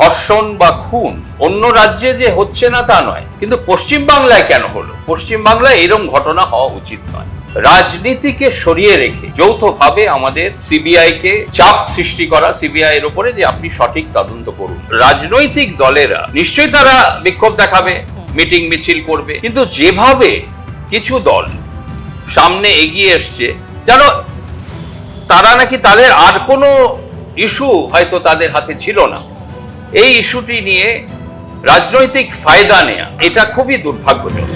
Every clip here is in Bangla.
ধর্ষণ বা খুন, অন্য রাজ্যে যে হচ্ছে না তা নয়, কিন্তু পশ্চিম বাংলায় কেন হলো? পশ্চিম বাংলায় এরকম ঘটনা হওয়া উচিত নয়। রাজনীতিকে সরিয়ে রেখে, যৌথভাবে আমাদের সিবিআই কে চাপ সৃষ্টি করা, সিবিআই এর উপরে যে আপনি সঠিক তদন্ত করুন। রাজনৈতিক দলেরা, নিশ্চয়ই তারা বিক্ষোভ দেখাবে, মিটিং মিছিল করবে, কিন্তু যেভাবে কিছু দল সামনে এগিয়ে এসছে, যেন তারা নাকি তাদের আর কোনো ইস্যু হয়তো তাদের হাতে ছিল না। এই ইস্যুটি নিয়ে রাজনৈতিক ফায়দা নেয়া, এটা খুবই দুর্ভাগ্যজনক।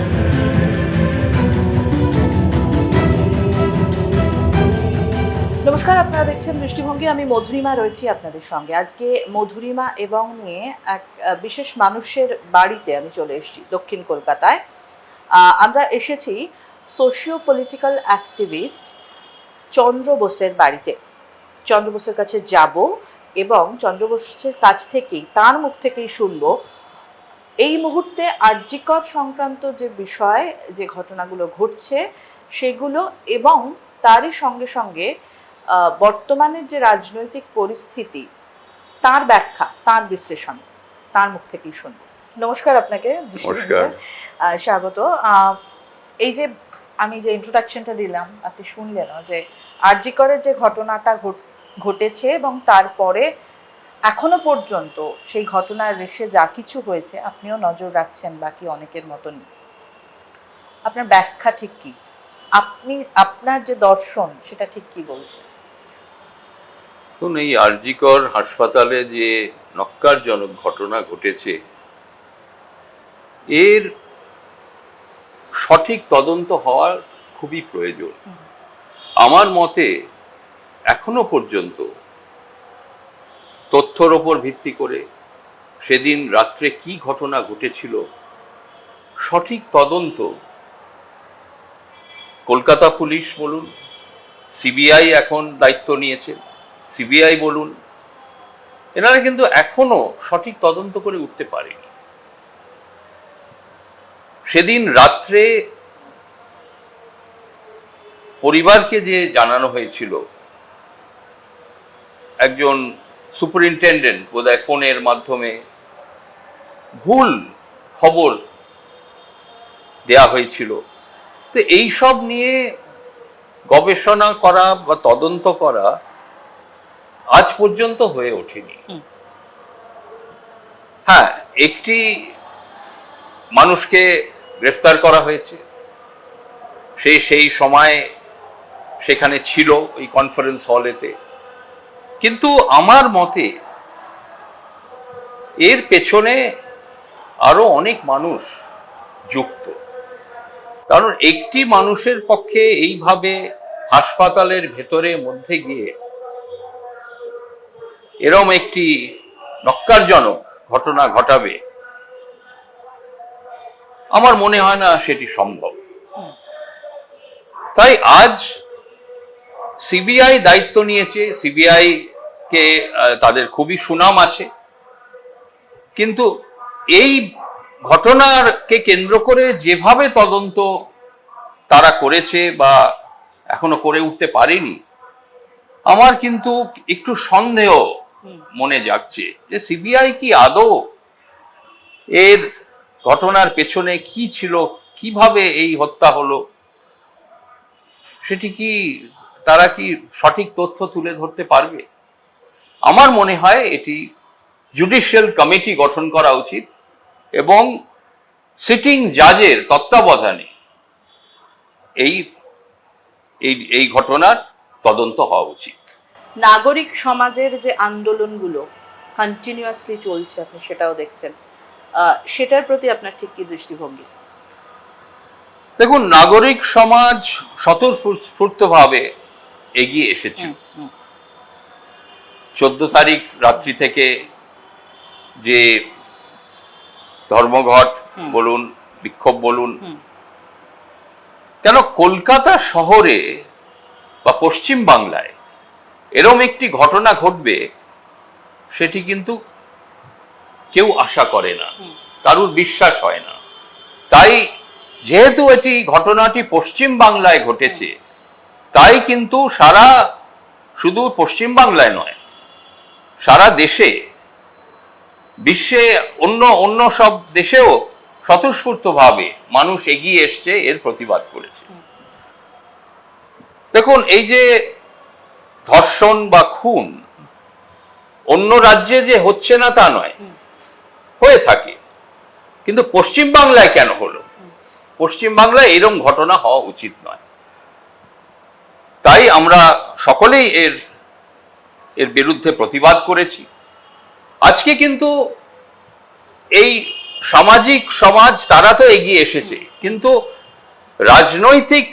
নমস্কার, আপনারা দেখছেন দৃষ্টিভঙ্গি। আমি মধুরিমা রয়েছি আপনাদের সঙ্গে। আজকে মধুরিমা এবং নিয়ে এক বিশেষ মানুষের বাড়িতে আমি চলে এসেছি দক্ষিণ কলকাতায়। আমরা এসেছি সোশিও পলিটিক্যাল অ্যাক্টিভিস্ট চন্দ্র বোসের বাড়িতে। চন্দ্র বোসের কাছে যাব। এবং চন্দ্র বোসের কাছ থেকেই তার মুখ থেকেই শুনব এই মুহূর্তে আর্যিকর সংক্রান্ত যে বিষয় যে ঘটনাগুলো ঘটছে সেগুলো এবং তারই সঙ্গে সঙ্গে বর্তমানের যে রাজনৈতিক পরিস্থিতি তার ব্যাখ্যা তার বিশ্লেষণ তার মুখ থেকেই শুনব। নমস্কার আপনাকে স্বাগত। এই যে আমি যে ইন্ট্রোডাকশনটা দিলাম আপনি শুনলেন যে আরজিকরের যে ঘটনাটা ঘট- ঘটেছে এবং তারপরে এখনও পর্যন্ত সেই ঘটনার রেশে যা কিছু হয়েছে আপনিও নজর রাখছেন বাকি অনেকের মতনই। আপনার ব্যাখ্যা ঠিক কি? আপনি আপনার যে দর্শন সেটা ঠিক কি বলছে? এখন এই আরজিকর হাসপাতালে যে নক্কারজনক ঘটনা ঘটেছে এর সঠিক তদন্ত হওয়ার খুবই প্রয়োজন। আমার মতে এখনও পর্যন্ত তথ্যর ওপর ভিত্তি করে সেদিন রাত্রে কি ঘটনা ঘটেছিল, সঠিক তদন্ত কলকাতা পুলিশ বলুন, সিবিআই এখন দায়িত্ব নিয়েছে, সিবিআই বলুন, এনারা কিন্তু এখনও সঠিক তদন্ত করে উঠতে পারেনি। সেদিন রাত্রে পরিবারকে যে জানানো হয়েছিল একজন সুপারিনটেন্ডেন্ট বোধহয় ফোনের মাধ্যমে ভুল খবর দেয়া হয়েছিল। তো এই সব নিয়ে গবেষণা করা বা তদন্ত করা আজ পর্যন্ত হয়ে ওঠেনি। হ্যাঁ একটি মানুষকে গ্রেফতার করা হয়েছে। সে সেই সময় সেখানে ছিল ওই কনফারেন্স হলেতে কিন্তু আমার মতে এর পেছনে আরও অনেক মানুষ যুক্ত। কারণ একটি মানুষের পক্ষে এইভাবে হাসপাতালের ভেতরে মধ্যে গিয়ে এরম একটি নক্কারজনক ঘটনা ঘটাবে, আমার মনে হয় না সেটি সম্ভব। তাই আজ সিবিআই দায়িত্ব নিয়েছে, সিবিআই কে আহ, তাদের খুবই সুনাম আছে। কিন্তু এই ঘটনাকে কেন্দ্র করে যেভাবে তদন্ত তারা করেছে বা এখনও করে উঠতে পারেনি আমার কিন্তু একটু সন্দেহ মনে যাচ্ছে যে সিবিআই কি আদৌ এর ঘটনার পেছনে কি ছিল কীভাবে এই হত্যা হলো সেটি কি তারা কি সঠিক তথ্য তুলে ধরতে পারবে? আমার মনে হয় এটি জুডিশিয়াল কমিটি গঠন করা উচিত এবং সিটিং জাজের তত্ত্বাবধানে এই এই ঘটনার তদন্ত হওয়া উচিত। নাগরিক সমাজের যে আন্দোলনগুলো কন্টিনিউয়াসলি চলছে আপনি সেটাও দেখছেন। সেটার প্রতি আপনার ঠিক কি দৃষ্টিভঙ্গি? দেখুন নাগরিক সমাজ স্বতঃস্ফূর্তভাবে এগিয়ে এসেছে। চোদ্দ তারিখ রাত্রি থেকে যে ধর্মঘট বলুন বিক্ষোভ বলুন কেন কলকাতা শহরে বা পশ্চিম বাংলায় এরম একটি ঘটনা ঘটবে সেটি কিন্তু কেউ আশা করে না কারুর বিশ্বাস হয় না। তাই যেহেতু এটি ঘটনাটি পশ্চিম বাংলায় ঘটেছে তাই কিন্তু সারা শুধু পশ্চিম বাংলায় নয় সারা দেশে, বিশ্বে অন্য অন্য সব দেশেও স্বতঃস্ফূর্তভাবে মানুষ এগিয়ে এসছে এর প্রতিবাদ করেছে। দেখুন, এই যে ধর্ষণ বা খুন, অন্য রাজ্যে যে হচ্ছে না তা নয়, হয়ে থাকে। কিন্তু পশ্চিম বাংলায় কেন হলো? পশ্চিম বাংলায় এরকম ঘটনা হওয়া উচিত নয়। তাই আমরা সকলেই এর এর বিরুদ্ধে প্রতিবাদ করেছি। আজকে কিন্তু এই সামাজিক সমাজ তারা তো এগিয়ে এসেছে কিন্তু রাজনৈতিক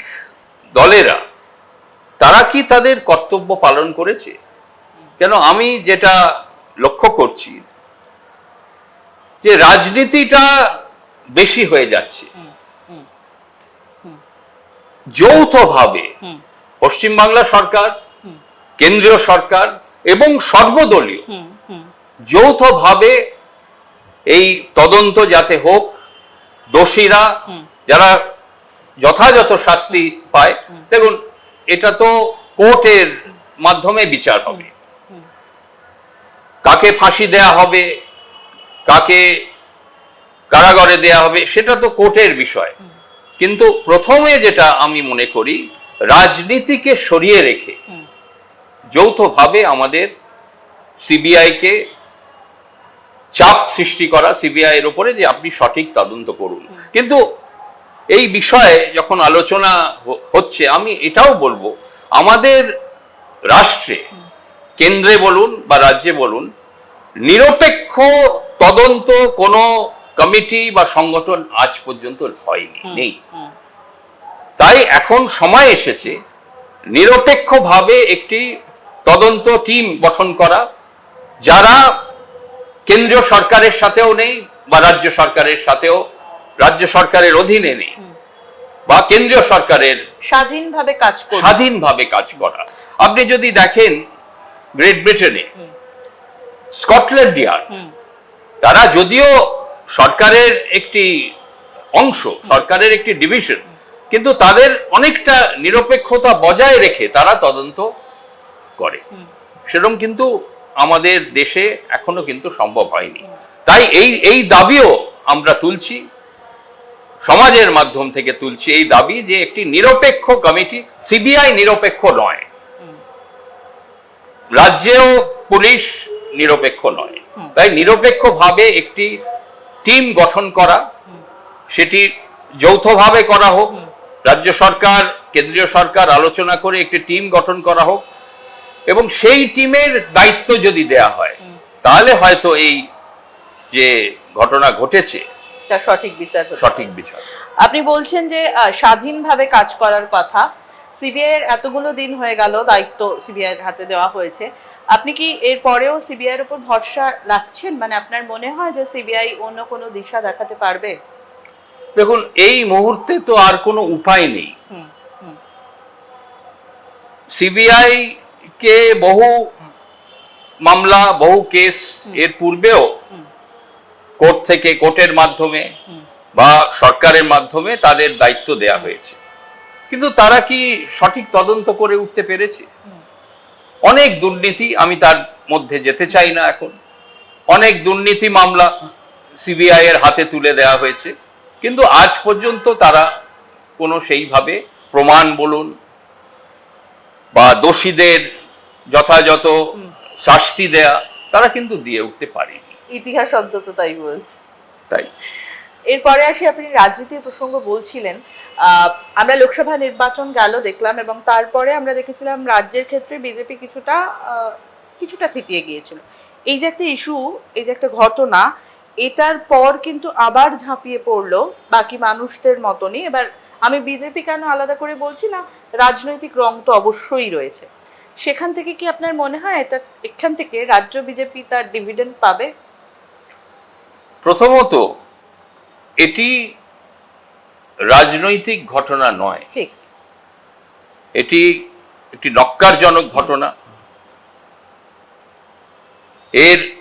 দলেরা তারা কি তাদের কর্তব্য পালন করেছে? কেন আমি যেটা লক্ষ্য করছি যে রাজনীতিটা বেশি হয়ে যাচ্ছে। যৌথভাবে পশ্চিমবাংলা সরকার কেন্দ্রীয় সরকার এবং সর্বদলীয় যৌথভাবে এই তদন্ত যাতে হোক দোষীরা যারা যথাযথ শাস্তি পায় দেখুন এটা তো কোর্টের মাধ্যমে বিচার হবে। কাকে ফাঁসি দেয়া হবে কাকে কারাগারে দেয়া হবে সেটা তো কোর্টের বিষয়। কিন্তু প্রথমে যেটা আমি মনে করি রাজনীতিকে সরিয়ে রেখে। যৌথভাবে আমাদের সিবিআইকে চাপ সৃষ্টি করা সিবিআই এর উপরে যে আপনি সঠিক তদন্ত করুন। কিন্তু এই বিষয়ে যখন আলোচনা হচ্ছে আমি এটাও বলব আমাদের রাষ্ট্রে কেন্দ্রে বলুন বা রাজ্যে বলুন নিরপেক্ষ তদন্ত কোনো কমিটি বা সংগঠন আজ পর্যন্ত হয়নি নেই। তাই এখন সময় এসেছে নিরপেক্ষভাবে একটি তদন্ত টিম গঠন করা যারা কেন্দ্রীয় সরকারের সাথেও নেই বা রাজ্য সরকারের সাথেও রাজ্য সরকারের অধীনে নেই বা কেন্দ্রীয় সরকারের স্বাধীনভাবে কাজ স্বাধীনভাবে কাজ করা। আপনি যদি দেখেন গ্রেট ব্রিটেনে স্কটল্যান্ড ইয়ার্ড তারা যদিও সরকারের একটি অংশ সরকারের একটি ডিভিশন কিন্তু তাদের অনেকটা নিরপেক্ষতা বজায় রেখে তারা তদন্ত করে। সেরকম কিন্তু আমাদের দেশে এখনও কিন্তু সম্ভব হয়নি। তাই এই এই দাবিও আমরা তুলছি সমাজের মাধ্যম থেকে তুলছি এই দাবি যে একটি নিরপেক্ষ কমিটি সিবিআই নিরপেক্ষ নয়। রাজ্যেও পুলিশ নিরপেক্ষ নয়। তাই নিরপেক্ষভাবে একটি টিম গঠন করা সেটি যৌথভাবে করা হোক রাজ্য সরকার কেন্দ্রীয় সরকার আলোচনা করে একটি টিম গঠন করা হোক এবং সেই টিমের দায়িত্ব যদি দেয়া হয় তাহলে হয়তো এই যে ঘটনা ঘটেছে তার সঠিক বিচার সঠিক বিচার। আপনি বলছেন যে স্বাধীনভাবে কাজ করার কথা। সিবিআই এর এতগুলো দিন হয়ে গেল দায়িত্ব সিবিআই এর হাতে দেওয়া হয়েছে। আপনি কি এর পরেও সিবিআই এর উপর ভরসা রাখছেন? মানে আপনার মনে হয় যে সিবিআই অন্য কোনো দিশা দেখাতে পারবে? দেখুন এই মুহূর্তে তো আর কোনো উপায় নেই। সিবিআই কে বহু মামলা বহু কেস এর পূর্বেও কোর্ট থেকে কোর্টের মাধ্যমে বা সরকারের মাধ্যমে তাদের দায়িত্ব দেয়া হয়েছে। কিন্তু তারা কি সঠিক তদন্ত করে উঠতে পেরেছে? অনেক দুর্নীতি আমি তার মধ্যে যেতে চাই না এখন। অনেক দুর্নীতি মামলা সিবিআই এর হাতে তুলে দেওয়া হয়েছে। কিন্তু আজ পর্যন্ত তারা কোনো সেইভাবে প্রমাণ বলুন বা দোষীদের যথাযথ শাস্তি দেয়া তারা কিন্তু দিয়ে উঠতে পারেনি। ইতিহাস অন্তত তাই বলছে। তাই। এরপরে আসি আপনি রাজনীতির প্রসঙ্গ বলছিলেন। আহ, আমরা লোকসভা নির্বাচন গেল দেখলাম এবং তারপরে আমরা দেখেছিলাম রাজ্যের ক্ষেত্রে বিজেপি কিছুটা কিছুটা থিতিয়ে গিয়েছিল। এই যে একটা ইস্যু এই যে একটা ঘটনা এটার পর কিন্তু আবার ঝাঁপিয়ে পড়ল বাকি মানুষদের মতনই। এবার আমি বিজেপি কেন আলাদা করে বলছি না? রাজনৈতিক রং তো অবশ্যই রয়েছে। সেখান থেকে কি আপনার মনে হয় এটা এখান থেকে রাজ্য বিজেপি তার ডিভিডেন্ড পাবে? প্রথমত এটি রাজনৈতিক ঘটনা নয়। ঠিক। এটি একটি নক্কারজনক ঘটনা। এর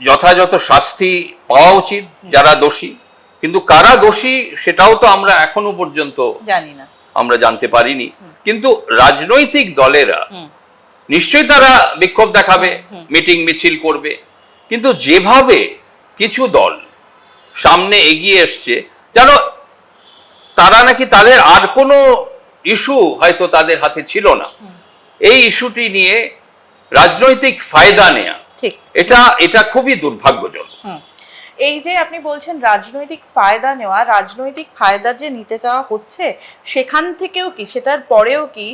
যথাযথ শাস্তি পাওয়া উচিত যারা দোষী। কিন্তু কারা দোষী সেটাও তো আমরা এখনও পর্যন্ত জানি না। আমরা জানতে পারিনি। কিন্তু রাজনৈতিক দলেরা নিশ্চয়ই তারা বিক্ষোভ দেখাবে মিটিং মিছিল করবে। কিন্তু যেভাবে কিছু দল সামনে এগিয়ে এসছে যেন তারা নাকি তাদের আর কোনো ইস্যু হয়তো তাদের হাতে ছিল না। এই ইস্যুটি নিয়ে রাজনৈতিক ফায়দা নেয়া এটা এটা খুবই দুর্ভাগ্যজনক। এই যে আপনি বলছেন রাজনৈতিক ফায়দা নেওয়া রাজনৈতিক ফায়দা যে নিতে চাওয়া হচ্ছে সেখান থেকেও কি সেটার পরেও কি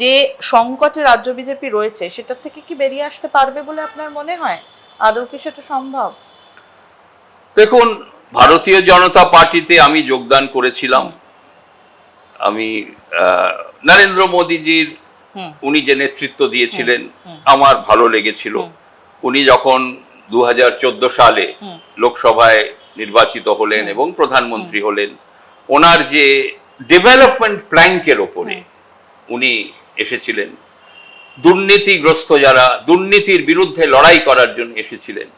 যে সংকটে রাজ্য বিজেপি রয়েছে সেটার থেকে কি বেরিয়ে আসতে পারবে বলে আপনার মনে হয়? আদৌ কি সেটা সম্ভব? দেখুন ভারতীয় জনতা পার্টিতে আমি যোগদান করেছিলাম। আমি নরেন্দ্র মোদীজির উনি যে নেতৃত্ব দিয়েছিলেন আমার ভালো লেগেছিল। উনি যখন দু হাজার চোদ্দ সালে লোকসভায় নির্বাচিত হলেন এবং প্রধানমন্ত্রী হলেন। ওনার যে ডেভেলপমেন্ট প্ল্যাঙ্কের ওপরে উনি এসেছিলেন। দুর্নীতিগ্রস্ত যারা দুর্নীতির বিরুদ্ধে লড়াই করার জন্য এসেছিলেন।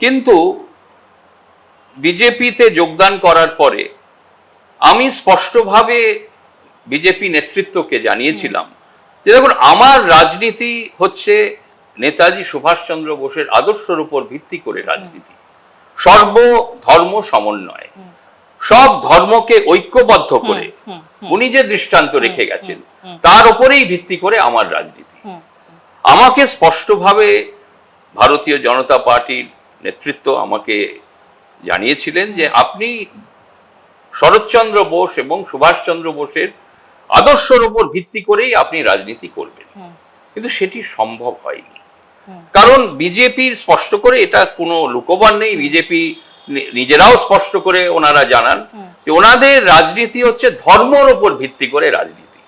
কিন্তু বিজেপিতে যোগদান করার পরে আমি স্পষ্টভাবে বিজেপি নেতৃত্বকে জানিয়েছিলাম যে দেখুন আমার রাজনীতি হচ্ছে নেতাজি সুভাষচন্দ্র বোসের আদর্শের উপর ভিত্তি করে রাজনীতি। সর্ব ধর্ম সমন্বয়। সব ধর্মকে ঐক্যবদ্ধ করে উনি যে দৃষ্টান্ত রেখে গেছেন তার উপরেই ভিত্তি করে আমার রাজনীতি। আমাকে স্পষ্টভাবে ভারতীয় জনতা পার্টির নেতৃত্ব আমাকে জানিয়েছিলেন যে আপনি শরৎচন্দ্র বোস এবং সুভাষচন্দ্র বোসের আদর্শের উপর ভিত্তি করেই আপনি রাজনীতি করবেন। কিন্তু সেটি সম্ভব হয়নি। কারণ বিজেপির স্পষ্ট করে এটা কোনো লুকোবার নেই। বিজেপি নিজেরাও স্পষ্ট করে ওনারা জানান যে ওনাদের রাজনীতি হচ্ছে ধর্মর উপর ভিত্তি করে রাজনীতি।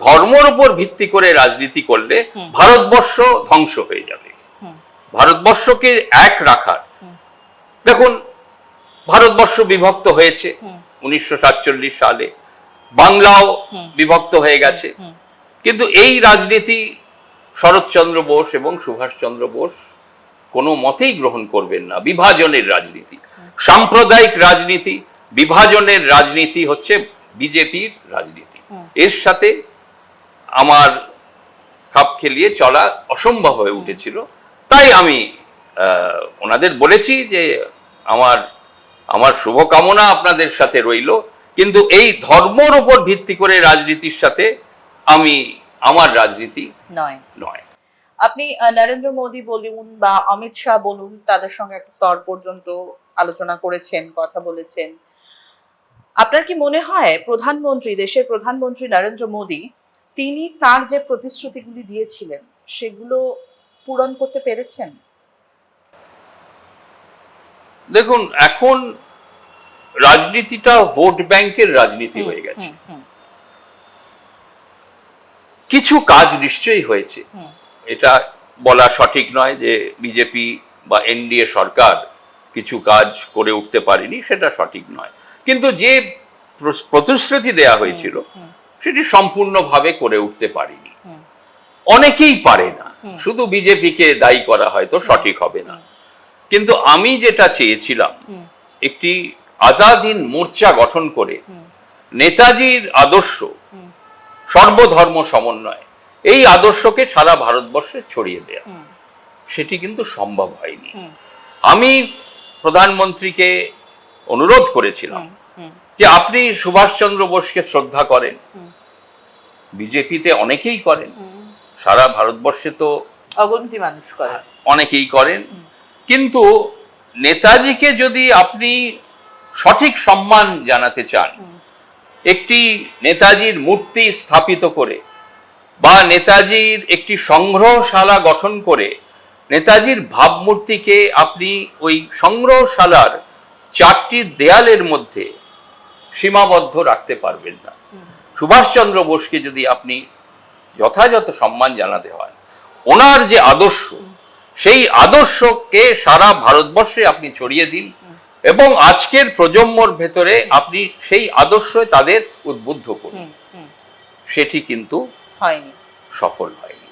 ধর্মর উপর ভিত্তি করে রাজনীতি করলে ভারতবর্ষ ধ্বংস হয়ে যাবে। ভারতবর্ষকে এক রাখার। দেখুন, ভারতবর্ষ বিভক্ত হয়েছে উনিশশো সাতচল্লিশ সালে। বাংলাও বিভক্ত হয়ে গেছে। কিন্তু এই রাজনীতি শরৎচন্দ্র বোস এবং সুভাষচন্দ্র বোস কোনো মতেই গ্রহণ করবেন না। বিভাজনের রাজনীতি। সাম্প্রদায়িক রাজনীতি বিভাজনের রাজনীতি হচ্ছে বিজেপির রাজনীতি। এর সাথে আমার খাপ খেলিয়ে চলা অসম্ভব হয়ে উঠেছিল। তাই আমি ওনাদের বলেছি যে আমার আমার শুভকামনা আপনাদের সাথে রইল। কিন্তু এই ধর্মর উপর ভিত্তি করে রাজনীতির সাথে আমি আমার রাজনীতি নয়। নয়। আপনি নরেন্দ্র মোদী বলুন বা অমিত শাহ বলুন তাদের সঙ্গে একটা স্তর পর্যন্ত আলোচনা করেছেন কথা বলেছেন। আপনার কি মনে হয় প্রধানমন্ত্রী দেশের প্রধানমন্ত্রী নরেন্দ্র মোদী তিনি তার যে প্রতিশ্রুতিগুলি দিয়েছিলেন সেগুলো পূরণ করতে পেরেছেন? দেখুন এখন রাজনীতিটা ভোট ব্যাংকের রাজনীতি হয়ে গেছে। কিছু কাজ নিশ্চয়ই হয়েছে। এটা বলা সঠিক নয় যে বিজেপি বা এনডিএ সরকার কিছু কাজ করে উঠতে পারেনি সেটা সঠিক নয়। কিন্তু যে প্রতিশ্রুতি দেয়া হয়েছিল সেটি সম্পূর্ণভাবে করে উঠতে পারেনি। অনেকেই পারে না। শুধু বিজেপিকে দায়ী করা হয়তো সঠিক হবে না। কিন্তু আমি যেটা চেয়েছিলাম একটি আজাদিন মোর্চা গঠন করে নেতাজির আদর্শ সর্বধর্ম সমন্বয়। এই আদর্শকে সারা ভারতবর্ষে ছড়িয়ে দেয়া। সেটি কিন্তু সম্ভব হয়নি। আমি প্রধানমন্ত্রীকে অনুরোধ করেছিলাম যে আপনি সুভাষচন্দ্র বোসকে শ্রদ্ধা করেন। বিজেপিতে অনেকেই করেন। সারা ভারতবর্ষে তো অগন্তি মানুষ করে অনেকেই করেন। কিন্তু নেতাজিকে যদি আপনি সঠিক সম্মান জানাতে চান একটি নেতাজির মূর্তি স্থাপিত করে বা নেতাজির একটি সংগ্রহশালা গঠন করে নেতাজির ভাবমূর্তিকে আপনি ওই সংগ্রহশালার চারটি দেয়ালের মধ্যে সীমাবদ্ধ রাখতে পারবেন না। সুভাষচন্দ্র বোসকে যদি আপনি যথাযথ সম্মান জানাতে হয়, ওনার যে আদর্শ, সেই আদর্শকে সারা ভারতবর্ষে আপনি ছড়িয়ে দিন এবং আজকের প্রজন্মর ভেতরে আপনি সেই আদর্শ তাদের উদ্বুদ্ধ করুন। সেটি কিন্তু হয়নি। সফল হয়নি।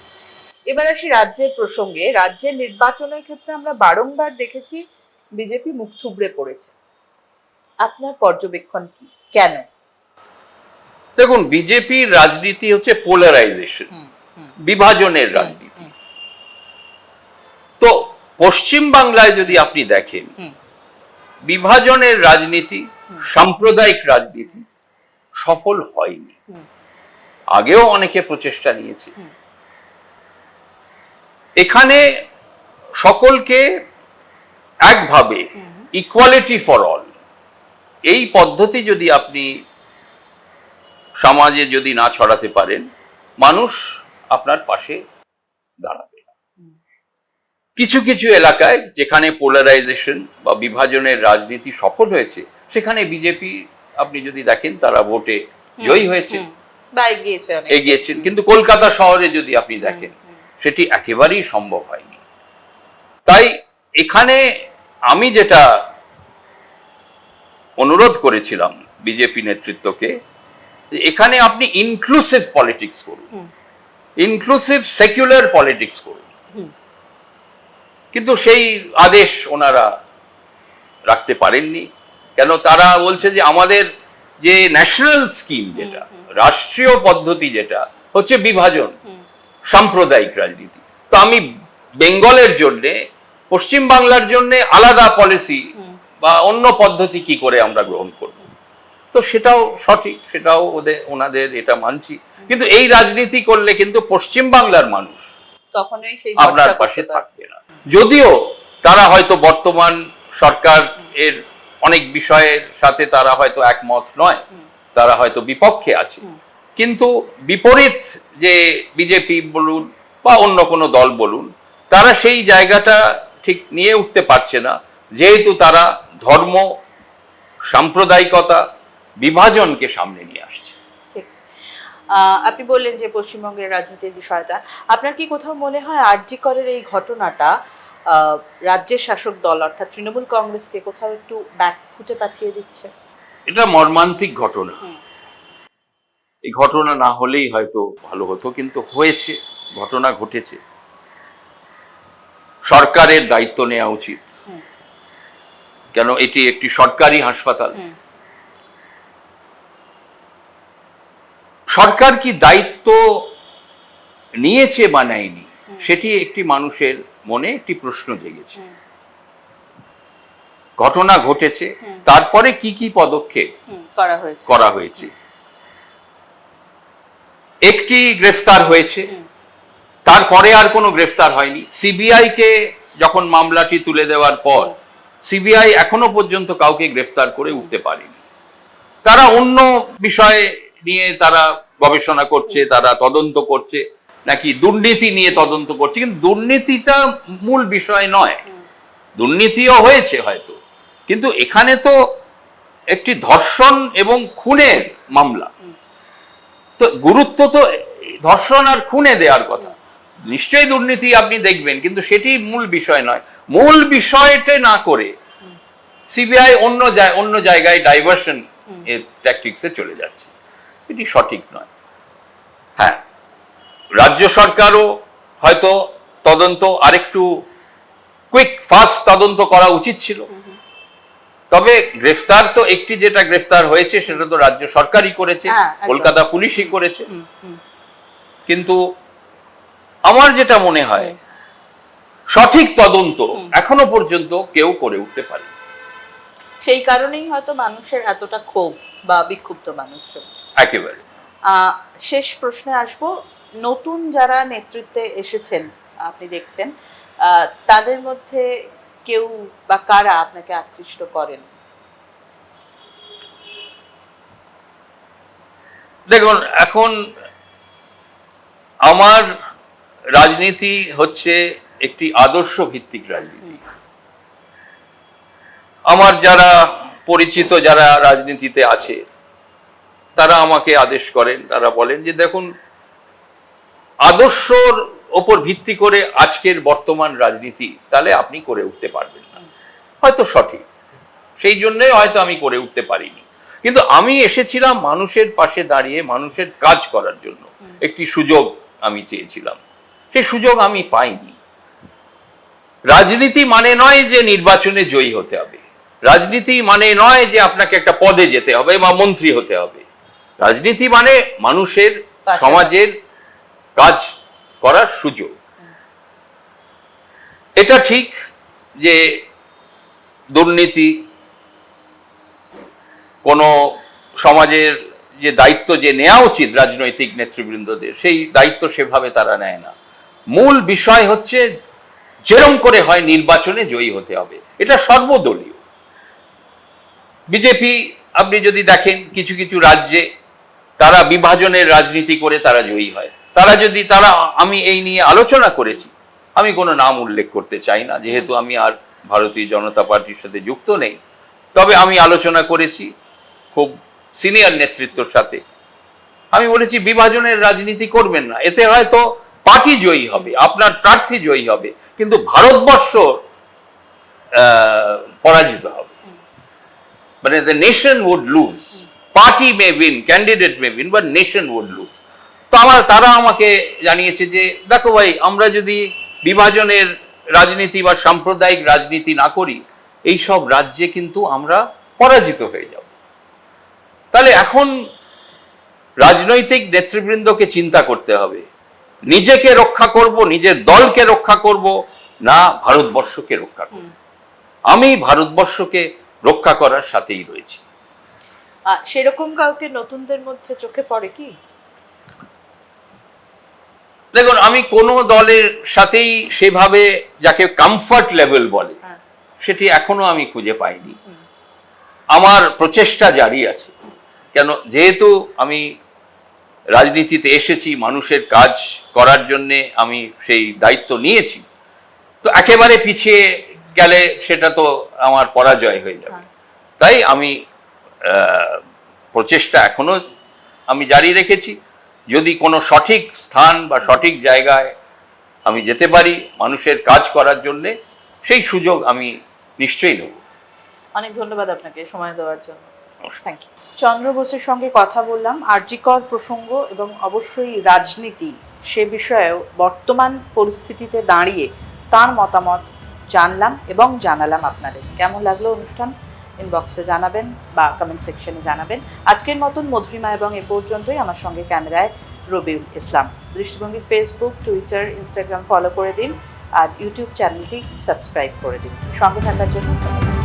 এবার আসি রাজ্যের প্রসঙ্গে। রাজ্যের নির্বাচনের ক্ষেত্রে আমরা বারংবার দেখেছি বিজেপি মুখ থুবড়ে পড়েছে। আপনার পর্যবেক্ষণ কি? কেন? দেখুন বিজেপির রাজনীতি হচ্ছে পোলারাইজেশন বিভাজনের রাজনীতি। তো পশ্চিম বাংলায় যদি আপনি দেখেন। বিভাজনের রাজনীতি সাম্প্রদায়িক রাজনীতি সফল হয়নি। আগেও অনেকে প্রচেষ্টা নিয়েছে। এখানে সকলকে একভাবে ইকুয়ালিটি ফর অল এই পদ্ধতি যদি আপনি সমাজে যদি না ছড়াতে পারেন মানুষ আপনার পাশে দাঁড়াবে। কিছু কিছু এলাকায় যেখানে পোলারাইজেশন বা বিভাজনের রাজনীতি সফল হয়েছে সেখানে বিজেপি আপনি যদি দেখেন তারা ভোটে জয়ী হয়েছে। এগিয়েছেন কিন্তু কলকাতা শহরে যদি আপনি দেখেন সেটি একেবারেই সম্ভব হয়নি। তাই এখানে আমি যেটা অনুরোধ করেছিলাম বিজেপি নেতৃত্বকে এখানে আপনি ইনক্লুসিভ পলিটিক্স করুন। ইনক্লুসিভ সেকুলার পলিটিক্স করুন। কিন্তু সেই আদেশ ওনারা রাখতে পারেননি। কেন তারা বলছে যে আমাদের যে ন্যাশনাল স্কিম যেটা রাষ্ট্রীয় পদ্ধতি যেটা হচ্ছে বিভাজন সাম্প্রদায়িক রাজনীতি। তো আমি বেঙ্গলের জন্য পশ্চিম বাংলার জন্য আলাদা পলিসি বা অন্য পদ্ধতি কি করে আমরা গ্রহণ করব? তো সেটাও সঠিক সেটাও ওদের ওনাদের এটা মানছি। কিন্তু এই রাজনীতি করলে কিন্তু পশ্চিম বাংলার মানুষ তখনই সেই আপনার পাশে থাকবে না। যদিও তারা হয়তো বর্তমান সরকার এর অনেক বিষয়ের সাথে তারা হয়তো একমত নয় তারা হয়তো বিপক্ষে আছে। কিন্তু বিপরীত যে বিজেপি বলুন বা অন্য কোনো দল বলুন তারা সেই জায়গাটা ঠিক নিয়ে উঠতে পারছে না। যেহেতু তারা ধর্ম সাম্প্রদায়িকতা বিভাজনকে সামনে নিয়ে আসছে। আপনি বললেন যে পশ্চিমবঙ্গের রাজনীতির বিষয়টা। আপনার কি কোথাও মনে হয় আরজি করের এই ঘটনাটা রাজ্যের শাসক দল অর্থাৎ তৃণমূল কংগ্রেসকে কোথাও একটু ব্যাক ফুটে পাঠিয়ে দিচ্ছে? এটা মর্মান্তিক ঘটনা। এই ঘটনা না হলেই হয়তো ভালো হতো কিন্তু হয়েছে ঘটনা ঘটেছে। সরকারের দায়িত্ব নেওয়া উচিত। কেন এটি একটি সরকারি হাসপাতাল। সরকার কি দায়িত্ব নিয়েছে বা নেয়নি? সেটি একটি মানুষের মনে একটি প্রশ্ন জেগেছে। ঘটনা ঘটেছে তারপরে কি কি পদক্ষেপ করা হয়েছে। একটি গ্রেফতার হয়েছে তারপরে আর কোনো গ্রেফতার হয়নি। সিবিআই কে যখন মামলাটি তুলে দেওয়ার পর সিবিআই এখনও পর্যন্ত কাউকে গ্রেফতার করে উঠতে পারেনি। তারা অন্য বিষয়ে নিয়ে তারা গবেষণা করছে তারা তদন্ত করছে নাকি দুর্নীতি নিয়ে তদন্ত করছে কিন্তু দুর্নীতিটা মূল বিষয় নয়। দুর্নীতিও হয়েছে হয়তো কিন্তু এখানে তো একটি ধর্ষণ এবং খুনের মামলা। তো গুরুত্ব তো ধর্ষণ আর খুনে দেওয়ার কথা। নিশ্চয়ই দুর্নীতি আপনি দেখবেন কিন্তু সেটি মূল বিষয় নয়। মূল বিষয়টা না করে সিবিআই অন্য অন্য জায়গায় ডাইভার্সন এর ট্যাকটিক্সে চলে যাচ্ছে। এটি সঠিক নয়। হ্যাঁ রাজ্য সরকারও হয়তো তদন্ত আরেকটু কুইক ফাস্ট তদন্ত করা উচিত ছিল। তবে গ্রেফতার তো একটি যেটা গ্রেফতার হয়েছে সেটা তো রাজ্য সরকারই করেছে হ্যাঁ, কলকাতা পুলিশই করেছে। কিন্তু আমার যেটা মনে হয় সঠিক তদন্ত এখনও পর্যন্ত কেউ করে উঠতে পারে সেই কারণেই হয়তো মানুষের এতটা ক্ষোভ বা বিক্ষুব্ধ মানুষ একেবারে। শেষ প্রশ্নে আসব। নতুন যারা নেতৃত্বে এসেছেন আপনি দেখছেন তাদের মধ্যে কেউ বা কারা আপনাকে আকৃষ্ট করেন? দেখুন এখন আমার রাজনীতি হচ্ছে একটি আদর্শ ভিত্তিক রাজনীতি। আমার যারা পরিচিত যারা রাজনীতিতে আছে তারা আমাকে আদেশ করেন, তারা বলেন যে দেখুন, আদর্শর ওপর ভিত্তি করে আজকের বর্তমান রাজনীতি, তাহলে আপনি করে উঠতে পারবেন না। হয়তো সঠিক, সেই জন্যই হয়তো আমি করে উঠতে পারিনি। কিন্তু আমি এসেছিলাম মানুষের পাশে দাঁড়িয়ে, মানুষের কাজ করার জন্য। একটি সুযোগ আমি চেয়েছিলাম। সেই সুযোগ আমি পাইনি। রাজনীতি মানে নয় যে নির্বাচনে জয়ী হতে হবে। রাজনীতি মানে নয় যে আপনাকে একটা পদে যেতে হবে বা মন্ত্রী হতে হবে। রাজনীতি মানে মানুষের সমাজের কাজ করার সুযোগ। এটা ঠিক যে দুর্নীতি কোনো সমাজের যে দায়িত্ব যে নেওয়া উচিত রাজনৈতিক নেতৃবৃন্দদের সেই দায়িত্ব সেভাবে তারা নেয় না। মূল বিষয় হচ্ছে যেরম করে হয় নির্বাচনে জয়ী হতে হবে। এটা সর্বদলীয়। বিজেপি আপনি যদি দেখেন কিছু কিছু রাজ্যে তারা বিভাজনের রাজনীতি করে তারা জয়ী হয়। তারা যদি তারা, আমি এই নিয়ে আলোচনা করেছি, আমি কোনো নাম উল্লেখ করতে চাই না, যেহেতু আমি আর ভারতীয় জনতা পার্টির সাথে যুক্ত নেই। তবে আমি আলোচনা করেছি খুব সিনিয়র নেতৃত্বর সাথে। আমি বলেছি, বিভাজনের রাজনীতি করবেন না। এতে হয়তো পার্টি জয়ী হবে, আপনার প্রার্থী জয়ী হবে, কিন্তু ভারতবর্ষ পরাজিত হবে। মানে the nation would lose party may win candidate may win but nation would lose তো আমার তারা আমাকে জানিয়েছে যে দেখো ভাই আমরা যদি বিভাজনের রাজনীতি বা সাম্প্রদায়িক রাজনীতি না করি এই সব রাজ্যে কিন্তু আমরা পরাজিত হয়ে যাব। তাহলে এখন রাজনৈতিক নেতৃবৃন্দকে চিন্তা করতে হবে। নিজেকে রক্ষা করব নিজের দলকে রক্ষা করব না ভারতবর্ষকে রক্ষা করব। আমি ভারতবর্ষকে রক্ষা করার সাথেই রয়েছি। সেরকম কাউকে নতুনদের মধ্যে চোখে পড়ে কি? দেখুন আমি কোনো দলের সাথেই সেভাবে যাকে কমফর্ট লেভেল বলে হ্যাঁ। সেটি এখনও আমি খুঁজে পাইনি। আমার প্রচেষ্টা জারি আছে। কেন যেহেতু আমি রাজনীতিতে এসেছি মানুষের কাজ করার জন্যে আমি সেই দায়িত্ব নিয়েছি তো একেবারে পিছিয়ে গেলে সেটা তো আমার পরাজয় হয়ে যাবে। হ্যাঁ। তাই আমি প্রচেষ্টা এখনও আমি জারি রেখেছি। যদি কোনো সঠিক স্থান বা সঠিক জায়গায় আমি যেতে পারি মানুষের কাজ করার জন্যে সেই সুযোগ আমি নিশ্চয়ই নেব। অনেক ধন্যবাদ আপনাকে সময় দেওয়ার জন্য। থ্যাংক ইউ চন্দ্র বোসের সঙ্গে কথা বললাম। আর্যিকর প্রসঙ্গ এবং অবশ্যই রাজনীতি সে বিষয়েও বর্তমান পরিস্থিতিতে দাঁড়িয়ে তার মতামত জানলাম এবং জানালাম আপনাদের। কেমন লাগল অনুষ্ঠান? ইনবক্সে জানাবেন বা কমেন্ট সেকশনে জানাবেন। আজকের মতন মধুরিমা এবং এ পর্যন্তই আমার সঙ্গে ক্যামেরায় রবিউল ইসলাম। দৃষ্টিভঙ্গি ফেসবুক টুইটার ইনস্টাগ্রাম ফলো করে দিন আর ইউটিউব চ্যানেলটি সাবস্ক্রাইব করে দিন। সঙ্গে থাকার জন্য ধন্যবাদ।